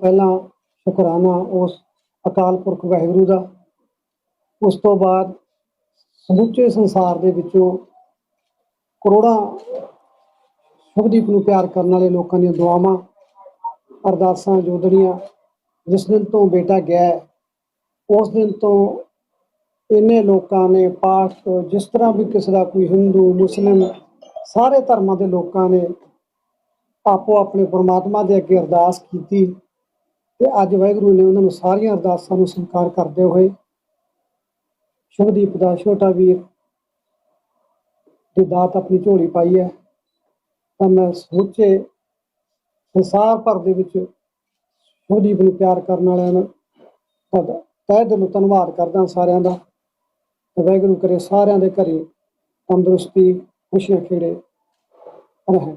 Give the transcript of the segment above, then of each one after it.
ਪਹਿਲਾਂ ਸ਼ੁਕਰਾਨਾ ਉਸ ਅਕਾਲ ਪੁਰਖ ਵਾਹਿਗੁਰੂ ਦਾ। ਉਸ ਤੋਂ ਬਾਅਦ ਸਮੁੱਚੇ ਸੰਸਾਰ ਦੇ ਵਿੱਚੋਂ ਕਰੋੜਾਂ ਸ਼ੁਭਦੀਪ ਨੂੰ ਪਿਆਰ ਕਰਨ ਵਾਲੇ ਲੋਕਾਂ ਦੀਆਂ ਦੁਆਵਾਂ, ਅਰਦਾਸਾਂ ਜੋਦੜੀਆਂ ਜਿਸ ਦਿਨ ਤੋਂ ਬੇਟਾ ਗਿਆ ਉਸ ਦਿਨ ਤੋਂ ਇਹਨੇ ਲੋਕਾਂ ਨੇ, ਪਾਠ, ਜਿਸ ਤਰ੍ਹਾਂ ਵੀ ਕਿਸੇ ਦਾ ਕੋਈ ਹਿੰਦੂ, ਮੁਸਲਿਮ ਸਾਰੇ ਧਰਮਾਂ ਦੇ ਲੋਕਾਂ ਨੇ ਆਪੋ ਆਪਣੇ ਪਰਮਾਤਮਾ ਦੇ ਅੱਗੇ ਅਰਦਾਸ ਕੀਤੀ। ਤੇ ਅੱਜ ਵਾਹਿਗੁਰੂ ਨੇ ਉਹਨਾਂ ਨੂੰ ਸਾਰੀਆਂ ਅਰਦਾਸਾਂ ਨੂੰ ਸਵੀਕਾਰ ਕਰਦੇ ਹੋਏ ਸ਼ੁਭਦੀਪ ਦਾ ਛੋਟਾ ਵੀਰ ਦੀ ਦਾਤ ਆਪਣੀ ਝੋਲੀ ਪਾਈ ਹੈ। ਤਾਂ ਮੈਂ ਸਮੁੱਚੇ ਸੰਸਾਰ ਭਰ ਦੇ ਵਿੱਚ ਸ਼ੁਭਦੀਪ ਨੂੰ ਪਿਆਰ ਕਰਨ ਵਾਲਿਆਂ ਨੂੰ ਤੁਹਾਡਾ ਤਹਿ ਦਿਲੋਂ ਧੰਨਵਾਦ ਕਰਦਾ ਸਾਰਿਆਂ ਦਾ। ਵਾਹਿਗੁਰੂ ਕਰੇ ਸਾਰਿਆਂ ਦੇ ਘਰੇ ਤੰਦਰੁਸਤੀ, ਖੁਸ਼ੀਆਂ ਖੇੜੇ ਰਹਿਣ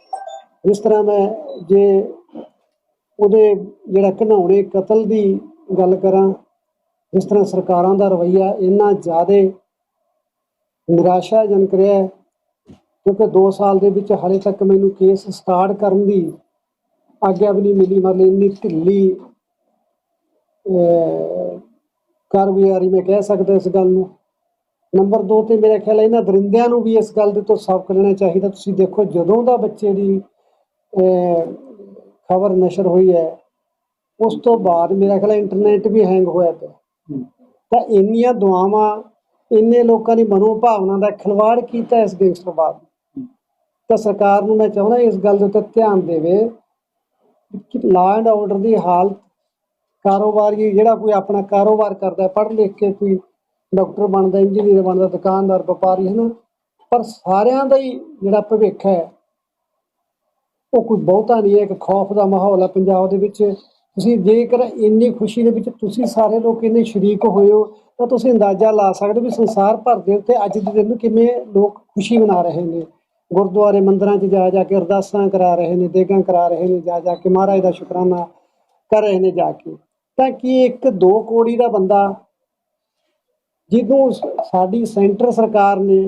ਜਿਸ ਤਰ੍ਹਾਂ ਮੈਂ ਜੇ ਉਹਦੇ ਜਿਹੜਾ ਘਨਾਉਣੇ ਕਤਲ ਦੀ ਗੱਲ ਕਰਾਂ, ਜਿਸ ਤਰ੍ਹਾਂ ਸਰਕਾਰਾਂ ਦਾ ਰਵੱਈਆ ਇੰਨਾ ਜ਼ਿਆਦਾ ਨਿਰਾਸ਼ਾਜਨਕ ਰਿਹਾ ਹੈ, ਕਿਉਂਕਿ 2 ਸਾਲ ਦੇ ਵਿੱਚ ਹਾਲੇ ਤੱਕ ਮੈਨੂੰ ਕੇਸ ਸਟਾਰਟ ਕਰਨ ਦੀ ਆਗਿਆ ਵੀ ਨਹੀਂ ਮਿਲੀ, ਮਤਲਬ ਇੰਨੀ ਢਿੱਲੀ ਕਾਰਗੁਜ਼ਾਰੀ ਮੈਂ ਕਹਿ ਸਕਦਾ ਇਸ ਗੱਲ ਨੂੰ। ਨੰਬਰ 2 ਤੇ ਮੇਰਾ ਖਿਆਲ ਹੈ ਇਹਨਾਂ ਦਰਿੰਦਿਆਂ ਨੂੰ ਵੀ ਇਸ ਗੱਲ ਦੇ ਤੋਂ ਸਬਕ ਕਰਨਾ ਚਾਹੀਦਾ। ਤੁਸੀਂ ਦੇਖੋ ਜਦੋਂ ਦਾ ਬੱਚੇ ਦੀ ਖਬਰ ਨਸ਼ਰ ਹੋਈ ਹੈ। ਉਸ ਤੋਂ ਬਾਅਦ ਮੇਰਾ ਖਿਆਲ ਇੰਟਰਨੈਟ ਵੀ ਹੈਂਗ ਹੋਇਆ ਪਿਆ। ਤਾਂ ਇੰਨੀਆਂ ਦੁਆਵਾਂ ਇੰਨੇ ਲੋਕਾਂ ਦੀ ਮਨੋਭਾਵਨਾ ਦਾ ਖਿਲਵਾੜ ਕੀਤਾ ਇਸ ਗੈਂਗਸਟਰਵਾਦ। ਤਾਂ ਸਰਕਾਰ ਨੂੰ ਮੈਂ ਚਾਹੁੰਦਾ ਇਸ ਗੱਲ ਦੇ ਉੱਤੇ ਧਿਆਨ ਦੇਵੇ ਕਿ ਲਾਅ ਐਂਡ ਆਰਡਰ ਦੀ ਹਾਲਤ ਕਾਰੋਬਾਰੀ ਜਿਹੜਾ ਕੋਈ ਆਪਣਾ ਕਾਰੋਬਾਰ ਕਰਦਾ ਪੜ੍ਹ ਲਿਖ ਕੇ ਕੋਈ ਡਾਕਟਰ ਬਣਦਾ ਇੰਜੀਨੀਅਰ ਬਣਦਾ ਦੁਕਾਨਦਾਰ ਵਪਾਰੀ ਹੈ ਨਾ ਪਰ ਸਾਰਿਆਂ ਦਾ ਹੀ ਜਿਹੜਾ ਭਵਿੱਖ ਹੈ ਉਹ ਕੋਈ ਬਹੁਤਾ ਨਹੀਂ ਹੈ, ਇੱਕ ਖੌਫ ਦਾ ਮਾਹੌਲ ਹੈ ਪੰਜਾਬ ਦੇ ਵਿੱਚ। ਤੁਸੀਂ ਜੇਕਰ ਇੰਨੀ ਖੁਸ਼ੀ ਦੇ ਵਿੱਚ ਤੁਸੀਂ ਸਾਰੇ ਲੋਕ ਇੰਨੇ ਸ਼ਰੀਕ ਹੋਏ ਹੋ, ਤਾਂ ਤੁਸੀਂ ਅੰਦਾਜ਼ਾ ਲਾ ਸਕਦੇ ਹੋ ਵੀ ਸੰਸਾਰ ਭਰ ਦੇ ਉੱਤੇ ਅੱਜ ਦੇ ਦਿਨ ਕਿਵੇਂ ਲੋਕ ਖੁਸ਼ੀ ਮਨਾ ਰਹੇ ਨੇ। ਗੁਰਦੁਆਰੇ ਮੰਦਰਾਂ 'ਚ ਜਾ ਜਾ ਕੇ ਅਰਦਾਸਾਂ ਕਰਾ ਰਹੇ ਨੇ, ਦੇਗਾਂ ਕਰਾ ਰਹੇ ਨੇ, ਜਾ ਜਾ ਕੇ ਮਹਾਰਾਜ ਦਾ ਸ਼ੁਕਰਾਨਾ ਕਰ ਰਹੇ ਨੇ ਜਾ ਕੇ। ਤਾਂ ਕਿ ਇੱਕ ਦੋ ਕੋੜੀ ਦਾ ਬੰਦਾ, ਜਿਹਨੂੰ ਸਾਡੀ ਸੈਂਟਰ ਸਰਕਾਰ ਨੇ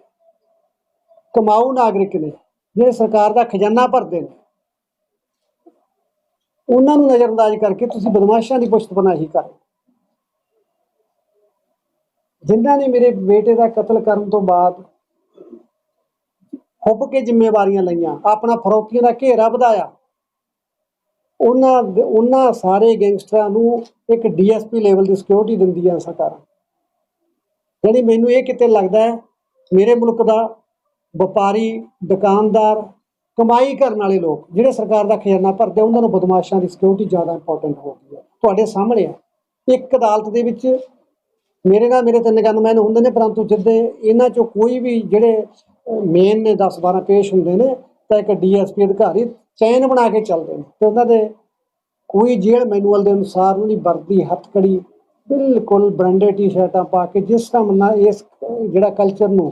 ਕਮਾਊ ਨਾਗਰਿਕ ਨੇ, ਜਿਹੜੇ ਸਰਕਾਰ ਦਾ ਖਜ਼ਾਨਾ ਭਰਦੇ ਨੇ। ਉਹਨਾਂ ਨੂੰ ਨਜ਼ਰਅੰਦਾਜ਼ ਕਰਕੇ ਤੁਸੀਂ ਬਦਮਾਸ਼ਾਂ ਦੀ ਪੁਸ਼ਤ ਪਨਾਹੀ ਕਰ। ਜਿਨ੍ਹਾਂ ਨੇ ਮੇਰੇ ਬੇਟੇ ਦਾ ਕਤਲ ਕਰਨ ਤੋਂ ਬਾਅਦ ਹੁੱਬ ਕੇ ਜ਼ਿੰਮੇਵਾਰੀਆਂ ਲਈਆਂ, ਆਪਣਾ ਫਰੋਤੀਆਂ ਦਾ ਘੇਰਾ ਵਧਾਇਆ। ਉਹਨਾਂ ਦੇ- ਉਹਨਾਂ ਸਾਰੇ ਗੈਂਗਸਟਰਾਂ ਨੂੰ ਇੱਕ ਡੀਐਸਪੀ ਲੈਵਲ ਦੀ ਸਿਕਿਉਰਿਟੀ ਦਿੰਦੀਆਂ ਸਰਕਾਰਾਂ। ਯਾਨੀ ਮੈਨੂੰ ਇਹ ਕਿਤੇ ਲੱਗਦਾ ਹੈ, ਮੇਰੇ ਮੁਲਕ ਦਾ ਵਪਾਰੀ ਦੁਕਾਨਦਾਰ ਕਮਾਈ ਕਰਨ ਵਾਲੇ ਲੋਕ ਜਿਹੜੇ ਸਰਕਾਰ ਦਾ ਖਜ਼ਾਨਾ ਭਰਦੇ ਆ, ਉਹਨਾਂ ਨੂੰ ਬਦਮਾਸ਼ਾਂ ਦੀ ਸਿਕਿਉਰਿਟੀ ਜ਼ਿਆਦਾ ਇੰਪੋਰਟੈਂਟ ਹੋ ਗਈ ਹੈ ਤੁਹਾਡੇ ਸਾਹਮਣੇ ਆ ਇੱਕ ਅਦਾਲਤ ਦੇ ਵਿੱਚ ਮੇਰੇ ਨਾਲ ਮੇਰੇ ਤਿੰਨ ਗਨਮੈਨ ਹੁੰਦੇ ਨੇ ਪਰੰਤੂ ਜਿੱਦੇ ਇਹਨਾਂ ਚੋਂ ਕੋਈ ਵੀ ਜਿਹੜੇ ਮੇਨ ਨੇ 10 12 ਪੇਸ਼ ਹੁੰਦੇ ਨੇ ਤਾਂ ਇੱਕ ਡੀਐਸਪੀ ਅਧਿਕਾਰੀ ਚੈਨ ਬਣਾ ਕੇ ਚੱਲਦੇ ਨੇ। ਤੇ ਉਹਨਾਂ ਦੇ ਕੋਈ ਜੇਲ੍ਹ ਮੈਨੂਅਲ ਦੇ ਅਨੁਸਾਰ ਉਹਨਾਂ ਦੀ ਵਰਦੀ ਹੱਥਕੜੀ ਬਿਲਕੁਲ ਬ੍ਰਾਂਡਡ ਟੀ-ਸ਼ਰਟਾਂ ਪਾ ਕੇ ਜਿਸ ਢੰਗ ਨਾਲ ਇਸ ਜਿਹੜਾ ਕਲਚਰ ਨੂੰ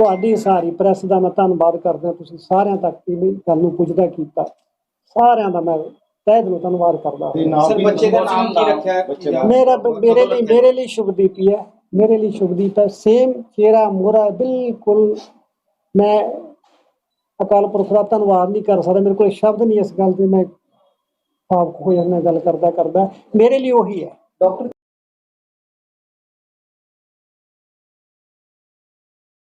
ਤੁਹਾਡੀ ਸਾਰੀ ਪ੍ਰੈਸ ਦਾ ਮੈਂ ਧੰਨਵਾਦ ਕਰਦਾ ਤੁਸੀਂ ਸਾਰਿਆਂ ਤੱਕ ਇਹ ਗੱਲ ਨੂੰ ਪੁੱਜਦਾ ਕੀਤਾ। ਸਾਰਿਆਂ ਦਾ ਮੈਂ ਤਹਿ ਦਿਲੋਂ ਧੰਨਵਾਦ ਕਰਦਾ। ਸਰ ਬੱਚੇ ਦਾ। ਨਾਮ ਕੀ ਰੱਖਿਆ? ਹੈ ਮੇਰਾ ਮੇਰੇ ਲਈ ਮੇਰੇ ਲਈ ਸ਼ੁਭਦੀਪ ਹੀ ਹੈ ਮੇਰੇ ਲਈ ਸ਼ੁਭਦੀਪ ਹੈ। ਸੇਮ ਚਿਹਰਾ ਮੋਰਾ ਬਿਲਕੁਲ ਮੈਂ ਅਕਾਲ ਪੁਰਖ ਦਾ ਧੰਨਵਾਦ ਨਹੀਂ ਕਰ ਸਕਦਾ। ਮੇਰੇ ਕੋਲ ਸ਼ਬਦ ਨਹੀਂ ਇਸ ਗੱਲ ਦੇ ਮੈਂ ਭਾਵੁਕ ਹੋ ਜਾਂਦਾ ਗੱਲ ਕਰਦਾ ਕਰਦਾ ਮੇਰੇ ਲਈ ਉਹੀ ਹੈ। ਡਾਕਟਰ